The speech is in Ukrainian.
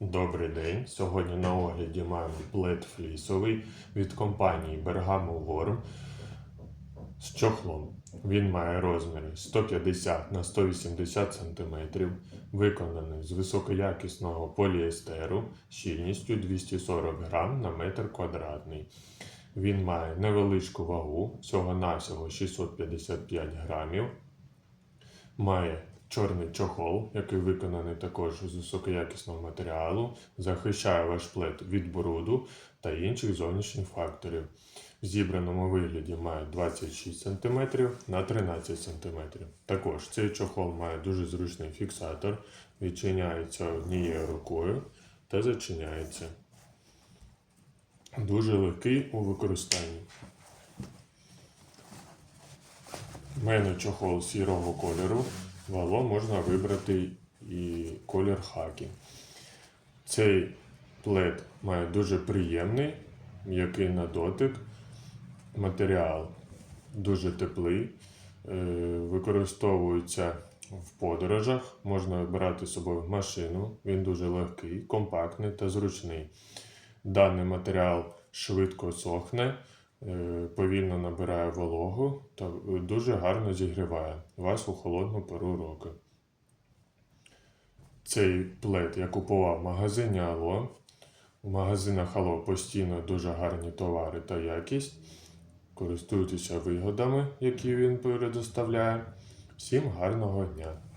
Добрий день. Сьогодні на огляді маємо плед флісовий від компанії Bergamo Worm з чохлом. Він має розміри 150 на 180 см, виконаний з високоякісного поліестеру щільністю 240 г на метр квадратний. Він має невеличку вагу, всього-навсього 655 грамів. Має чорний чохол, який виконаний також з високоякісного матеріалу, захищає ваш плед від бруду та інших зовнішніх факторів. В зібраному вигляді має 26 см на 13 см. Також цей чохол має дуже зручний фіксатор, відчиняється однією рукою та зачиняється. Дуже легкий у використанні. У мене чохол сірого кольору, вало можна вибрати і колір хакі. Цей плед має дуже приємний, м'який на дотик. Матеріал дуже теплий, е, використовується в подорожах, можна брати з собою машину. Він дуже легкий, компактний та зручний. Даний матеріал швидко сохне, повільно набирає вологу та е, дуже гарно зігріває вас у холодну пору року. Цей плед я купував в магазині Ало. У магазинах Ало постійно дуже гарні товари та якість. Користуйтеся вигодами, які він предоставляє. Всім гарного дня!